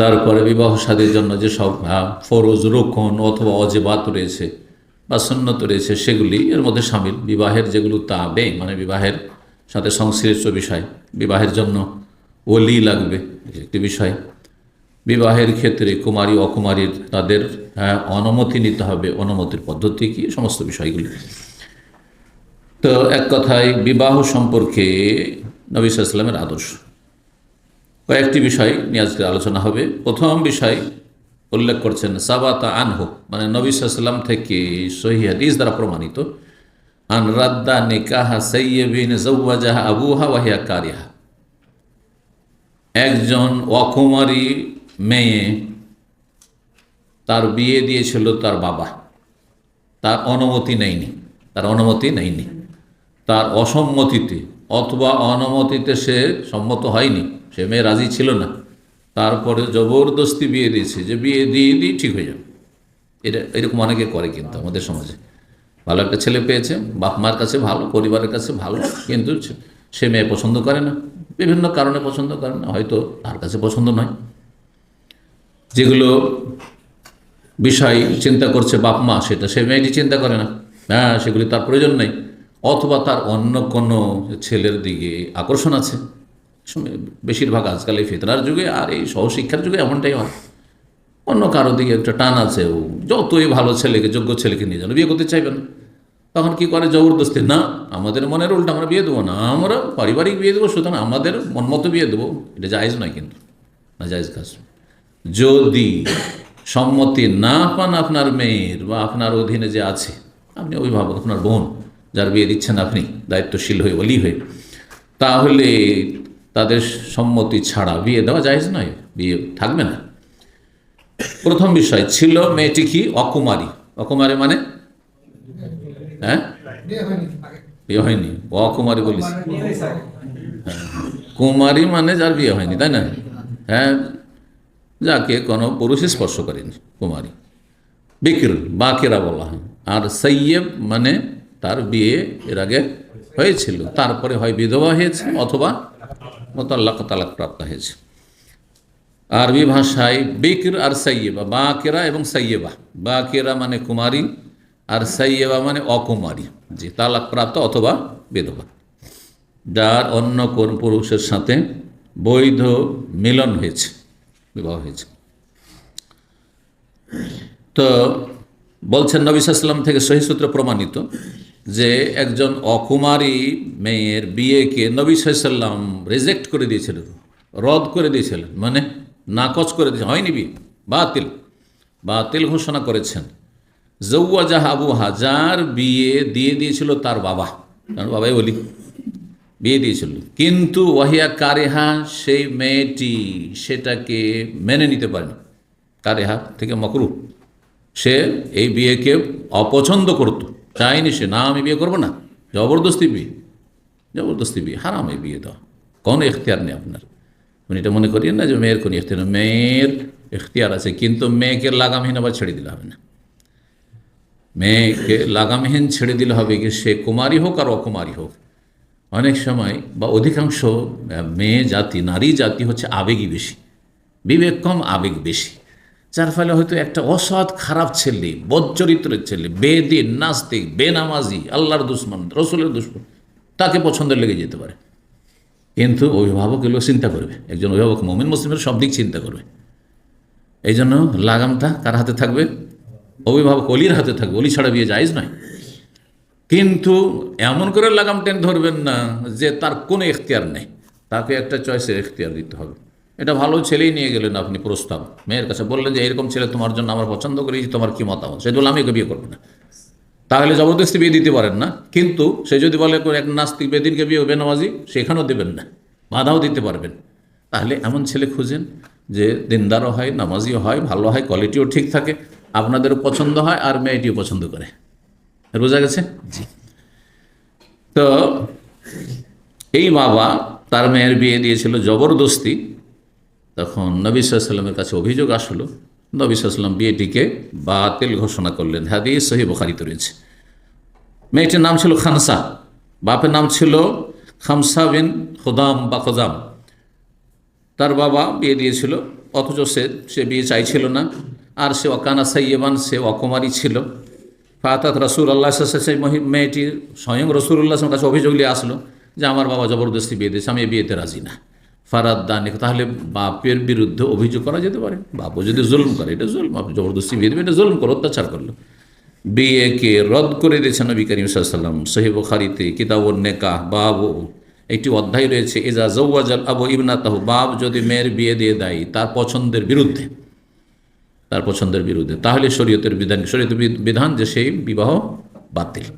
তারপরে বিবাহ সাদীর জন্য যেসব আহ, ফরজ রোকন অথবা অজেবাত রয়েছে বা সন্ন্যত রয়েছে সেগুলি এর মধ্যে সামিল। বিবাহের যেগুলো তাবে মানে বিবাহের সাথে সংশ্লিষ্ট বিষয়। বিবাহের জন্য ওলি লাগবে একটি বিষয়। বিবাহের ক্ষেত্রে কুমারী অকুমারীর তাদের অনুমতি নিতে হবে। অনুমতির পদ্ধতি কি? সমস্ত বিষয়গুলি। তো এক কথায় বিবাহ সম্পর্কে নবী সাল্লামের আদর্শ। কয়েকটি বিষয় নিয়ে আজকে আলোচনা হবে। প্রথম বিষয় উল্লেখ করছেন, সাবাতা আনহু মানে নবী থেকে সহি হাদিস দ্বারা প্রমাণিত। আন রাদ্দা নিকাহা সৈয়বিন জৌওয়াজাহা আবুহা ওয়াহিয়া কারিহা। একজন অকুমারী মেয়ে তার বিয়ে দিয়েছিল তার বাবা। তার অনুমতি নেয়নি, তার অনুমতি নেয়নি। তার অসম্মতিতে অথবা অনুমতিতে সে সম্মত হয়নি, সে মেয়ে রাজি ছিল না। তারপরে জবরদস্তি বিয়ে দিয়েছে, যে বিয়ে দিয়ে দিই ঠিক হয়ে যাবে। এটা, এরকম অনেকে করে কিন্তু আমাদের সমাজে। ভালো একটা ছেলে পেয়েছে, বাপ মার কাছে ভালো, পরিবারের কাছে ভালো, কিন্তু সে- মেয়ে পছন্দ করে না। বিভিন্ন কারণে পছন্দ করে না, হয়তো তার কাছে পছন্দ নয়। যেগুলো বিষয় চিন্তা করছে বাপ মা, সেটা সে মেয়েটি চিন্তা করে না। হ্যাঁ সেগুলি তার প্রয়োজন নেই। অথবা তার অন্য কোনো ছেলের দিকে আকর্ষণ আছে। বেশিরভাগ আজকাল এই ফেতনার যুগে আর এই সহশিক্ষার যুগে এমনটাই হয়। অন্য কারও দিকে একটা টান আছে ও যতই ভালো ছেলেকে, যোগ্য ছেলেকে নিয়ে যান বিয়ে করতে চাইবে না। তখন কি করে জবরদস্তি? না, আমাদের মনের উল্টা আমরা বিয়ে দেবো না, আমরা পারিবারিক বিয়ে দেবো, সুতরাং আমাদের মন মতো বিয়ে দেবো। এটা জায়েজ নয় কিন্তু, না জায়েজ কাজ যদি সম্মতি না পান আপনার মেয়ের বা আপনার অধীনে যে আছে, আপনি অভিভাবক, আপনার বোন যার বিয়ে দিচ্ছেন আপনি, দায়িত্বশীল হয়ে অলি হয়ে। তাহলে তাদের সম্মতি ছাড়া বিয়ে দেওয়া জায়েজ নয়? বিয়ে থাকবে না। প্রথম বিষয় ছিল মেয়েটি কি? অকুমারী। অকুমারী মানে? হ্যাঁ? বিয়ে হয়নি। অকুমারী বলিস। কুমারী মানে যার বিয়ে হয়নি, তাই না? হ্যাঁ যাকে কোনো পুরুষ স্পর্শ করেনি, কুমারী। বিক্র বাকেরা বলা হয়। আর সৈয়ব মানে তার বিয়ে এর আগে হয়েছিল। তারপরে হয় বিধবা হয়েছে অথবা মোতাল্লাক প্রাপ্ত হয়েছে। আরবি ভাষায় বিক্র আর সৈয়বা বাকেরা এবং সৈয়বা বাকেরা মানে কুমারী আর সাইয়েবা মানে অকুমারী, যে তালাক প্রাপ্ত অথবা বিধবা। যার অন্য কোন পুরুষের সাথে বৈধ মিলন হয়েছে, বিবাহ হয়েছে। তো বলছেন নবী সাল্লাম থেকে সহি সূত্রে প্রমাণিত যে একজন অকুমারী মেয়ের বিয়েকে নবী সাল্লাম রিজেক্ট করে দিয়েছিলেন রদ করে দিয়েছিলেন মানে নাকচ করে দিয়েছেন হয়নি বিয়ে, বাতিল। বাতিল ঘোষণা করেছেন। জৌয়া জাহা আবু হাজার বিয়ে দিয়ে দিয়েছিল তার বাবা। কারণ বাবাই বলি বিয়ে দিয়েছিল। কিন্তু ওয়াহিয়া কারেহা সেই মেয়েটি সেটাকে মেনে নিতে পারেনি। কারেহা থেকে মকরু। সে এই বিয়েকে অপছন্দ করতো। চায়নি সে, না আমি বিয়ে করব না। জবরদস্তি বিয়ে। জবরদস্তি বিয়ে হারাম এই বিয়ে দেওয়া কোনো এখতিয়ার নেই আপনার। আপনি এটা মনে করিয়েন না যে মেয়ের কোনো এখতিয়ার। মেয়ের এখতিয়ার আছে, কিন্তু মেয়েকে লাগামহীন আবার ছেড়ে দিলে হবে না। মেয়েকে লাগামহীন ছেড়ে দিলে হবে কি, সে কুমারী হোক আর অকুমারী হোক। অনেক সময় বা অধিকাংশ মেয়ে জাতি, নারী জাতি হচ্ছে আবেগই বেশি। বিবেক কম, আবেগ বেশি। যার ফলে হয়তো একটা অসৎ, খারাপ ছেলে বদচরিত্রের ছেলে বেদিন নাস্তিক, বেনামাজি, আল্লাহর দুশ্মন, রসুলের দুশ্মন, তাকে পছন্দ লেগে যেতে পারে। কিন্তু অভিভাবক এগুলো চিন্তা করবে। একজন অভিভাবক মমিন, মুসলিমের সব দিক চিন্তা করবে। এই জন্য লাগামটা কার হাতে থাকবে? অভিভাবক অলির হাতে থাকবে। অলি ছাড়া বিয়ে জায়জ নয়। কিন্তু এমন করে লাগাম টেন ধরবেন না যে তার কোনো এখতিয়ার নেই। তাকে একটা চয়েসের এখতিয়ার দিতে হবে। এটা ভালো ছেলেই নিয়ে গেলেন আপনি প্রস্তাব মেয়ের কাছে বললেন যে, এরকম ছেলে তোমার জন্য আমার পছন্দ করেছি তোমার কি মতামত? সে বলল আমি ওকে বিয়ে করব না। তাহলে জবরদস্তি বিয়ে দিতে পারেন না, কিন্তু সে যদি বলে এক নাস্তিক বেদিনকে বিয়ে বেনামাজি সেখানেও দেবেন না, বাধাও দিতে পারবেন। তাহলে এমন ছেলে খুঁজেন যে দিনদারও হয়, নামাজিও হয়, ভালো হয় কোয়ালিটিও ঠিক থাকে, আপনাদেরও পছন্দ হয় আর মেয়েটিও পছন্দ করে। বোঝা গেছে? জি। তো এই বাবা তার মেয়ের বিয়ে দিয়েছিল জবরদস্তি তখন নবী সাল্লামের কাছে অভিযোগ আসলো। নবী সাল্লাম বিয়েটিকে বাতিল ঘোষণা করলেন। হাদিস সহি বখারিতে রয়েছে। মেয়েটির নাম ছিল খানসা বাপের নাম ছিল খামসা বিন খুদাম বা খোদাম তার বাবা বিয়ে দিয়েছিল, অথচ সে সে বিয়ে চাইছিল না। আর সে অকানা সাইয়েবান সে অকুমারী ছিল। ফাতাত রসুল আল্লাহ সেই মেয়েটি স্বয়ং রসুল্লাহর কাছে অভিযোগ নিয়ে আসলো যে আমার বাবা জবরদস্তি বিয়ে দিয়েছে, আমি বিয়েতে রাজি না। ফারাদ দান তাহলে বাপের বিরুদ্ধে অভিযোগ করা যেতে পারে। বাপও যদি জুলম করে, এটা জুলম। আপনি জবরদস্তি বিয়ে দেবে এটা জুলম করো, অত্যাচার করল। বিয়েকে রদ করে দিয়েছেন নবী করিম সাল্লাম সহিব খারিতে কিতাব নেকাহ, বাবু, একটি অধ্যায় রয়েছে এজা জৌয়াজাল আবু ইবনাতাহু বাপ যদি মেয়ের বিয়ে দিয়ে দেয় তার পছন্দের বিরুদ্ধে, তার পছন্দের বিরুদ্ধে, তাহলে শরীয়তের বিধান শরীয়তের বিধান যে সেই বিবাহ বাতিল।